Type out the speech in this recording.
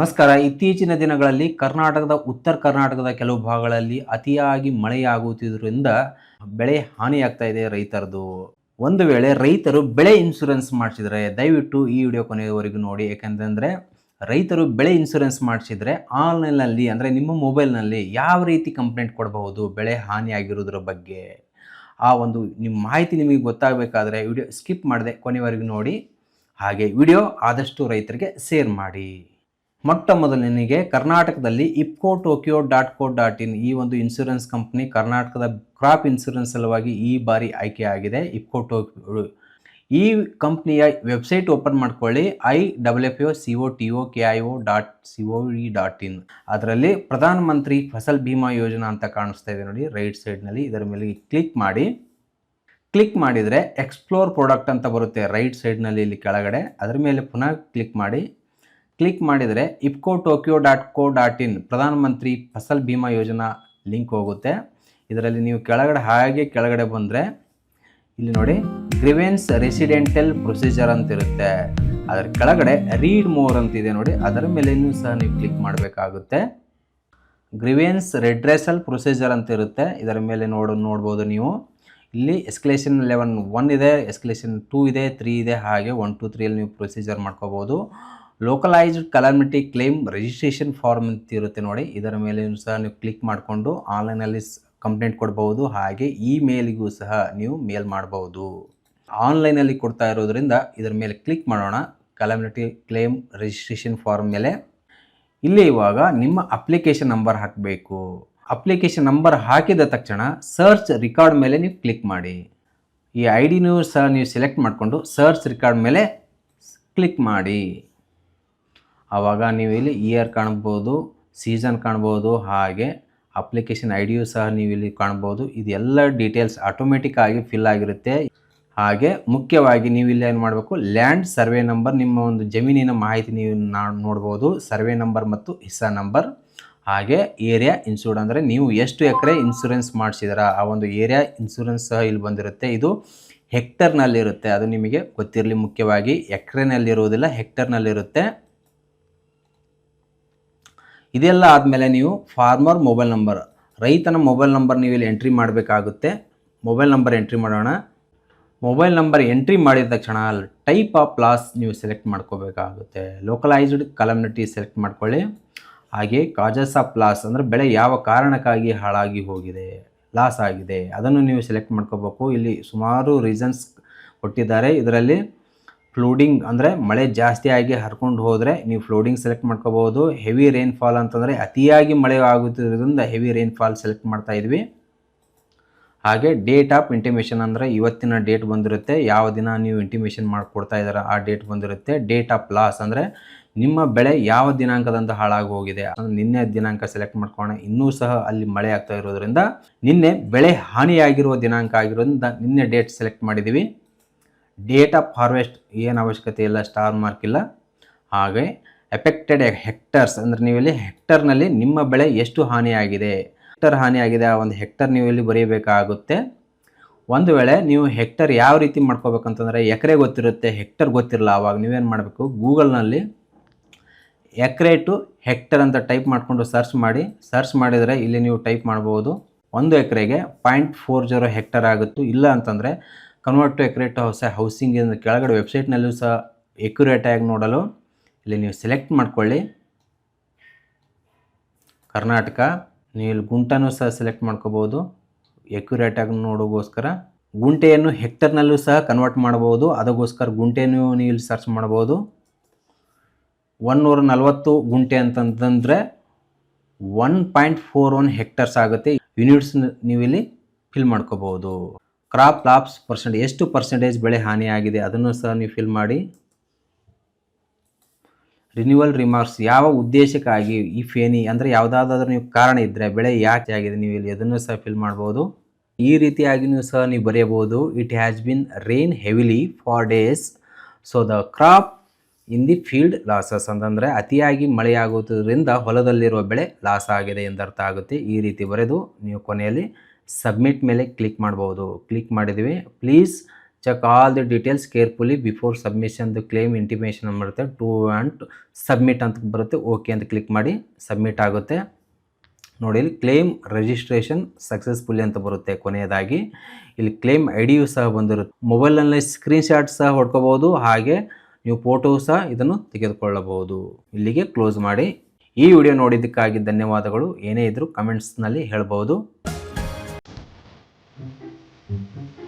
ನಮಸ್ಕಾರ. ಇತ್ತೀಚಿನ ದಿನಗಳಲ್ಲಿ ಕರ್ನಾಟಕದ ಉತ್ತರ ಕರ್ನಾಟಕದ ಕೆಲವು ಭಾಗಗಳಲ್ಲಿ ಅತಿಯಾಗಿ ಮಳೆಯಾಗುತ್ತಿದ್ದರಿಂದ ಬೆಳೆ ಹಾನಿಯಾಗ್ತಾ ಇದೆ ರೈತರದು ಒಂದು ವೇಳೆ ರೈತರು ಬೆಳೆ ಇನ್ಶೂರೆನ್ಸ್ ಮಾಡಿಸಿದರೆ, ದಯವಿಟ್ಟು ಈ ವಿಡಿಯೋ ಕೊನೆಯವರೆಗೂ ನೋಡಿ. ಯಾಕಂತಂದರೆ ರೈತರು ಬೆಳೆ ಇನ್ಶೂರೆನ್ಸ್ ಮಾಡಿಸಿದರೆ ಆನ್ಲೈನಲ್ಲಿ ಅಂದರೆ ನಿಮ್ಮ ಮೊಬೈಲ್ನಲ್ಲಿ ಯಾವ ರೀತಿ ಕಂಪ್ಲೇಂಟ್ ಕೊಡಬಹುದು, ಬೆಳೆ ಹಾನಿಯಾಗಿರೋದ್ರ ಬಗ್ಗೆ. ಆ ಒಂದು ನಿಮ್ಮ ಮಾಹಿತಿ ನಿಮಗೆ ಗೊತ್ತಾಗಬೇಕಾದ್ರೆ ವಿಡಿಯೋ ಸ್ಕಿಪ್ ಮಾಡದೆ ಕೊನೆವರೆಗೂ ನೋಡಿ. ಹಾಗೆ ವಿಡಿಯೋ ಆದಷ್ಟು ರೈತರಿಗೆ ಶೇರ್ ಮಾಡಿ. ಮೊಟ್ಟ ಮೊದಲನಿಗೆ ಕರ್ನಾಟಕದಲ್ಲಿ Iffco Tokio dot co dot in ಈ ಒಂದು ಇನ್ಶೂರೆನ್ಸ್ ಕಂಪ್ನಿ ಕರ್ನಾಟಕದ ಕ್ರಾಪ್ ಇನ್ಶೂರೆನ್ಸ್ ಸಲುವಾಗಿ ಈ ಬಾರಿ ಆಯ್ಕೆಯಾಗಿದೆ ಇಪ್ಕೋ ಟೋಕಿಯೋ. ಈ ಕಂಪ್ನಿಯ ವೆಬ್ಸೈಟ್ ಓಪನ್ ಮಾಡ್ಕೊಳ್ಳಿ, I W F O C O T O K I O dot C O E dot in. ಅದರಲ್ಲಿ ಪ್ರಧಾನಮಂತ್ರಿ ಫಸಲ್ ಭೀಮಾ ಯೋಜನಾ ಅಂತ ಕಾಣಿಸ್ತಾ ಇದೆ ನೋಡಿ, ರೈಟ್ ಸೈಡ್ನಲ್ಲಿ ಇದರ ಮೇಲೆ ಕ್ಲಿಕ್ ಮಾಡಿ. ಕ್ಲಿಕ್ ಮಾಡಿದರೆ ಎಕ್ಸ್ಪ್ಲೋರ್ ಪ್ರಾಡಕ್ಟ್ ಅಂತ ಬರುತ್ತೆ ರೈಟ್ ಸೈಡ್ನಲ್ಲಿ ಇಲ್ಲಿ ಕೆಳಗಡೆ. ಅದರ ಮೇಲೆ ಪುನಃ ಕ್ಲಿಕ್ ಮಾಡಿ. ಕ್ಲಿಕ್ ಮಾಡಿದರೆ Iffco Tokio dot co dot in Pradhanmantri Fasal Bima Yojana link ಹೋಗುತ್ತೆ. ಇದರಲ್ಲಿ ನೀವು ಕೆಳಗಡೆ ಹಾಗೆ ಕೆಳಗಡೆ ಬಂದರೆ ಇಲ್ಲಿ ನೋಡಿ ಗ್ರಿವೆನ್ಸ್ ರೆಸಿಡೆಂಟಲ್ ಪ್ರೊಸೀಜರ್ ಅಂತ ಇರುತ್ತೆ. ಅದರ ಕೆಳಗಡೆ ರೀಡ್ ಮೋರ್ ಅಂತ ಇದೆ ನೋಡಿ, ಅದರ ಮೇಲೆಯೂ ಸಹ ನೀವು ಕ್ಲಿಕ್ ಮಾಡಬೇಕಾಗುತ್ತೆ. ಗ್ರಿವೆನ್ಸ್ ರೆಡ್ರೆಸಲ್ ಪ್ರೊಸೀಜರ್ ಅಂತ ಇರುತ್ತೆ. ಇದರ ಮೇಲೆ ನೋಡ, ನೋಡ್ಬೋದು ನೀವು. ಇಲ್ಲಿ ಎಸ್ಕಲೇಷನ್ ಲೆವೆನ್ ಒನ್ ಇದೆ ಎಸ್ಕಲೇಷನ್ ಟೂ ಇದೆ ತ್ರೀ ಇದೆ, ಹಾಗೆ ಒನ್ ಟು ತ್ರೀಯಲ್ಲಿ ನೀವು ಪ್ರೊಸೀಜರ್ ಮಾಡ್ಕೋಬೋದು. Localised calamity claim registration form ಅಂತ ಇರುತ್ತೆ ನೋಡಿ. ಇದರ ಮೇಲೆ ಸಹ ನೀವು ಕ್ಲಿಕ್ ಮಾಡಿಕೊಂಡು ಆನ್ಲೈನಲ್ಲಿ ಕಂಪ್ಲೇಂಟ್ ಕೊಡ್ಬೋದು ಹಾಗೆ ಇಮೇಲ್ಗೂ ಮೇಲಿಗೂ ಸಹ ನೀವು ಮೇಲ್ ಮಾಡ್ಬೋದು ಆನ್ಲೈನಲ್ಲಿ ಕೊಡ್ತಾ ಇರೋದ್ರಿಂದ ಇದರ ಮೇಲೆ ಕ್ಲಿಕ್ ಮಾಡೋಣ. ಕಲಾಮಿಟಿ ಕ್ಲೇಮ್ ರಿಜಿಸ್ಟ್ರೇಷನ್ ಫಾರ್ಮ್ ಮೇಲೆ. ಇಲ್ಲಿ ಇವಾಗ ನಿಮ್ಮ ಅಪ್ಲಿಕೇಶನ್ ನಂಬರ್ ಹಾಕಬೇಕು. ಅಪ್ಲಿಕೇಶನ್ ನಂಬರ್ ಹಾಕಿದ ತಕ್ಷಣ ಸರ್ಚ್ ರಿಕಾರ್ಡ್ ಮೇಲೆ ನೀವು ಕ್ಲಿಕ್ ಮಾಡಿ. ಈ ಐ ಡಿನೂ ಸಹ ನೀವು ಸೆಲೆಕ್ಟ್ ಮಾಡಿಕೊಂಡು ಸರ್ಚ್ ರಿಕಾರ್ಡ್ ಮೇಲೆ ಕ್ಲಿಕ್ ಮಾಡಿ. ಆವಾಗ ನೀವು ಇಲ್ಲಿ ಇಯರ್ ಕಾಣ್ಬೋದು ಸೀಸನ್ ಕಾಣ್ಬೋದು, ಹಾಗೆ ಅಪ್ಲಿಕೇಶನ್ ಐ ಡಿಯು ಸಹ ನೀವು ಇಲ್ಲಿ ಕಾಣ್ಬೋದು. ಇದೆಲ್ಲ ಡೀಟೇಲ್ಸ್ ಆಟೋಮೆಟಿಕ್ ಆಗಿ ಫಿಲ್ ಆಗಿರುತ್ತೆ. ಹಾಗೆ ಮುಖ್ಯವಾಗಿ ನೀವು ಇಲ್ಲಿ ಏನು ಮಾಡಬೇಕು ಲ್ಯಾಂಡ್ ಸರ್ವೆ ನಂಬರ್ ನಿಮ್ಮ ಒಂದು ಜಮೀನಿನ ಮಾಹಿತಿ ನೀವು ನೋಡ್ಬೋದು. ಸರ್ವೆ ನಂಬರ್ ಮತ್ತು ಹಿಸ್ಸಾ ನಂಬರ್ ಹಾಗೆ ಏರಿಯಾ ಇನ್ಸೂರ್ಡ್ ಅಂದರೆ ನೀವು ಎಷ್ಟು ಎಕರೆ ಇನ್ಸೂರೆನ್ಸ್ ಮಾಡಿಸಿದಾರ, ಆ ಒಂದು ಏರಿಯಾ ಇನ್ಸೂರೆನ್ಸ್ ಸಹ ಇಲ್ಲಿ ಬಂದಿರುತ್ತೆ. ಇದು ಹೆಕ್ಟರ್ನಲ್ಲಿರುತ್ತೆ ಅದು ನಿಮಗೆ ಗೊತ್ತಿರಲಿ ಮುಖ್ಯವಾಗಿ. ಎಕ್ರೆನಲ್ಲಿರುವುದಿಲ್ಲ ಹೆಕ್ಟರ್ನಲ್ಲಿರುತ್ತೆ ಇದೆಲ್ಲ ಆದಮೇಲೆ ನೀವು ಫಾರ್ಮರ್ ಮೊಬೈಲ್ ನಂಬರ್, ರೈತನ ಮೊಬೈಲ್ ನಂಬರ್ ನೀವು ಇಲ್ಲಿ ಎಂಟ್ರಿ ಮಾಡಬೇಕಾಗುತ್ತೆ. ಮೊಬೈಲ್ ನಂಬರ್ ಎಂಟ್ರಿ ಮಾಡೋಣ. ಮೊಬೈಲ್ ನಂಬರ್ ಎಂಟ್ರಿ ಮಾಡಿದ ತಕ್ಷಣ ಟೈಪ್ ಆಫ್ ಲಾಸ್ ನೀವು ಸೆಲೆಕ್ಟ್ ಮಾಡ್ಕೋಬೇಕಾಗುತ್ತೆ. ಲೋಕಲೈಸ್ಡ್ ಕಲಮ್ಯುನಿಟಿ ಸೆಲೆಕ್ಟ್ ಮಾಡ್ಕೊಳ್ಳಿ. ಹಾಗೆ ಕಾಜಸ್ ಆಫ್ ಲಾಸ್ ಅಂದರೆ ಬೆಳೆ ಯಾವ ಕಾರಣಕ್ಕಾಗಿ ಹಾಳಾಗಿ ಹೋಗಿದೆ ಲಾಸ್ ಆಗಿದೆ, ಅದನ್ನು ನೀವು ಸೆಲೆಕ್ಟ್ ಮಾಡ್ಕೋಬೇಕು. ಇಲ್ಲಿ ಸುಮಾರು ರೀಸನ್ಸ್ ಕೊಟ್ಟಿದ್ದಾರೆ. ಇದರಲ್ಲಿ ಫ್ಲೋಡಿಂಗ್ ಅಂದರೆ ಮಳೆ ಜಾಸ್ತಿ ಆಗಿ ಹರ್ಕೊಂಡು ಹೋದರೆ ನೀವು ಫ್ಲೋಡಿಂಗ್ ಸೆಲೆಕ್ಟ್ ಮಾಡ್ಕೋಬಹುದು. ಹೆವಿ ರೈನ್ಫಾಲ್ ಅಂತಂದರೆ ಅತಿಯಾಗಿ ಮಳೆ ಆಗುತ್ತಿರೋದ್ರಿಂದ ಹೆವಿ ರೈನ್ಫಾಲ್ ಸೆಲೆಕ್ಟ್ ಮಾಡ್ತಾ ಇದ್ವಿ. ಹಾಗೆ ಡೇಟ್ ಆಫ್ ಇಂಟಿಮೇಷನ್ ಅಂದರೆ ಇವತ್ತಿನ ಡೇಟ್ ಬಂದಿರುತ್ತೆ. ಯಾವ ದಿನ ನೀವು ಇಂಟಿಮೇಷನ್ ಮಾಡಿಕೊಡ್ತಾ ಇದ್ದಾರೆ ಆ ಡೇಟ್ ಬಂದಿರುತ್ತೆ. ಡೇಟ್ ಆಫ್ ಲಾಸ್ ಅಂದರೆ ನಿಮ್ಮ ಬೆಳೆ ಯಾವ ದಿನಾಂಕದಂತ ಹಾಳಾಗಿ ಹೋಗಿದೆ ಅಂದರೆ ನಿನ್ನೆ ದಿನಾಂಕ ಸೆಲೆಕ್ಟ್ ಮಾಡ್ಕೊಳ್ಳೋಣ. ಇನ್ನೂ ಸಹ ಅಲ್ಲಿ ಮಳೆ ಆಗ್ತಾ ಇರೋದ್ರಿಂದ ನಿನ್ನೆ ಬೆಳೆ ಹಾನಿಯಾಗಿರುವ ದಿನಾಂಕ ಆಗಿರೋದ್ರಿಂದ ನಿನ್ನೆ ಡೇಟ್ ಸೆಲೆಕ್ಟ್ ಮಾಡಿದ್ದೀವಿ. ಡೇಟ್ ಆಫ್ ಹಾರ್ವೆಸ್ಟ್ ಏನು ಅವಶ್ಯಕತೆ ಇಲ್ಲ ಸ್ಟಾರ್ ಮಾರ್ಕ್ ಇಲ್ಲ. ಹಾಗೆ ಎಫೆಕ್ಟೆಡ್ ಹೆಕ್ಟರ್ಸ್ ಅಂದರೆ ನೀವು ಇಲ್ಲಿ ಹೆಕ್ಟರ್ನಲ್ಲಿ ನಿಮ್ಮ ಬೆಳೆ ಎಷ್ಟು ಹಾನಿಯಾಗಿದೆ ಹೆಕ್ಟರ್ ಹಾನಿಯಾಗಿದೆ ಆ ಒಂದು ಹೆಕ್ಟರ್ ನೀವು ಇಲ್ಲಿ ಬರೆಯಬೇಕಾಗುತ್ತೆ ಒಂದು ವೇಳೆ ನೀವು ಹೆಕ್ಟರ್ ಯಾವ ರೀತಿ ಮಾಡ್ಕೋಬೇಕಂತಂದರೆ ಎಕರೆ ಗೊತ್ತಿರುತ್ತೆ, ಹೆಕ್ಟರ್ ಗೊತ್ತಿರಲ್ಲ ಆವಾಗ ನೀವೇನು ಮಾಡಬೇಕು? ಗೂಗಲ್ನಲ್ಲಿ ಎಕರೆ ಟು ಹೆಕ್ಟರ್ ಅಂತ ಟೈಪ್ ಮಾಡಿಕೊಂಡು ಸರ್ಚ್ ಮಾಡಿ. ಸರ್ಚ್ ಮಾಡಿದರೆ ಇಲ್ಲಿ ನೀವು ಟೈಪ್ ಮಾಡ್ಬೋದು, ಒಂದು ಎಕರೆಗೆ ಪಾಯಿಂಟ್ ಫೋರ್ ಜೀರೋ ಹೆಕ್ಟರ್ ಆಗುತ್ತೆ ಇಲ್ಲ ಅಂತಂದರೆ ಕನ್ವರ್ಟ್ ಟು ಎಕ್ರೇಟ್ ಹೌಸ್ ಹೌಸಿಂಗ್ ಎಂದು ಕೆಳಗಡೆ ವೆಬ್ಸೈಟ್ನಲ್ಲೂ ಸಹ ಎಕ್ಯುರೇಟಾಗಿ ನೋಡಲು ಇಲ್ಲಿ ನೀವು ಸೆಲೆಕ್ಟ್ ಮಾಡ್ಕೊಳ್ಳಿ. ಕರ್ನಾಟಕ, ನೀವು ಇಲ್ಲಿ ಗುಂಟನೂ ಸಹ ಸೆಲೆಕ್ಟ್ ಮಾಡ್ಕೋಬೋದು. ಎಕ್ಯುರೇಟಾಗಿ ನೋಡೋಗೋಸ್ಕರ ಗುಂಟೆಯನ್ನು ಹೆಕ್ಟರ್ನಲ್ಲೂ ಸಹ ಕನ್ವರ್ಟ್ ಮಾಡ್ಬೋದು ಅದಕ್ಕೋಸ್ಕರ ಗುಂಟೆನೂ ನೀವು ಇಲ್ಲಿ ಸರ್ಚ್ ಮಾಡ್ಬೋದು. ಒನ್ನೂರ ನಲವತ್ತು ಗುಂಟೆ ಅಂತಂತಂದರೆ one point four one hectares ಆಗುತ್ತೆ. ಯೂನಿಟ್ಸ್ ನೀವು ಇಲ್ಲಿ ಫಿಲ್ ಮಾಡ್ಕೋಬೋದು. ಕ್ರಾಪ್ ಲಾಪ್ಸ್ ಪರ್ಸೆಂಟ್ ಎಷ್ಟು ಪರ್ಸೆಂಟೇಜ್ ಬೆಳೆ ಹಾನಿಯಾಗಿದೆ ಅದನ್ನು ಸಹ ನೀವು ಫಿಲ್ ಮಾಡಿ. ರಿನ್ಯೂವಲ್ ರಿಮಾರ್ಕ್ಸ್ ಯಾವ ಉದ್ದೇಶಕ್ಕಾಗಿ ಈ ಫೇನಿ, ಅಂದರೆ ಯಾವುದಾದ್ರೂ ನೀವು ಕಾರಣ ಇದ್ದರೆ ಬೆಳೆ ಯಾಕೆ ಆಗಿದೆ ನೀವು ಇಲ್ಲಿ ಅದನ್ನು ಸಹ ಫಿಲ್ ಮಾಡ್ಬೋದು. ಈ ರೀತಿಯಾಗಿ ನೀವು ಸಹ ನೀವು ಬರೆಯಬಹುದು. It has been rain heavily for days so the crop in the field losses ಅಂತಂದರೆ ಅತಿಯಾಗಿ ಮಳೆಯಾಗುವುದರಿಂದ ಹೊಲದಲ್ಲಿರುವ ಬೆಳೆ ಲಾಸ್ ಆಗಿದೆ ಎಂದರ್ಥ ಆಗುತ್ತೆ. ಈ ರೀತಿ ಬರೆದು ನೀವು ಕೊನೆಯಲ್ಲಿ ಸಬ್ಮಿಟ್ ಮೇಲೆ ಕ್ಲಿಕ್ ಮಾಡ್ಬೋದು. ಕ್ಲಿಕ್ ಮಾಡಿದ್ವಿ please check all the details carefully before submission ದು ಕ್ಲೇಮ್ ಇಂಟಿಮೇಷನ್ ಬರುತ್ತೆ ಟು ಆ್ಯಂಡ್ ಸಬ್ಮಿಟ್ ಅಂತ ಬರುತ್ತೆ. ಓಕೆ ಅಂತ ಕ್ಲಿಕ್ ಮಾಡಿ ಸಬ್ಮಿಟ್ ಆಗುತ್ತೆ. ನೋಡಿ, ಇಲ್ಲಿ ಕ್ಲೇಮ್ ರಿಜಿಸ್ಟ್ರೇಷನ್ ಸಕ್ಸಸ್ಫುಲ್ಲಿ ಅಂತ ಬರುತ್ತೆ ಕೊನೆಯದಾಗಿ. ಇಲ್ಲಿ ಕ್ಲೇಮ್ ಐ ಡಿಯು ಸಹ ಬಂದಿರುತ್ತೆ. ಮೊಬೈಲ್ನಲ್ಲಿ ಸ್ಕ್ರೀನ್ಶಾಟ್ ಸಹ ಹೊಡ್ಕೋಬೋದು. ಹಾಗೆ ನೀವು ಫೋಟೋ ಸಹ ಇದನ್ನು ತೆಗೆದುಕೊಳ್ಳಬಹುದು. ಇಲ್ಲಿಗೆ ಕ್ಲೋಸ್ ಮಾಡಿ. ಈ ವಿಡಿಯೋ ನೋಡಿದ್ದಕ್ಕಾಗಿ ಧನ್ಯವಾದಗಳು. ಏನೇ ಇದ್ದರೂ ಕಮೆಂಟ್ಸ್ನಲ್ಲಿ ಹೇಳ್ಬೋದು. Mm-hmm.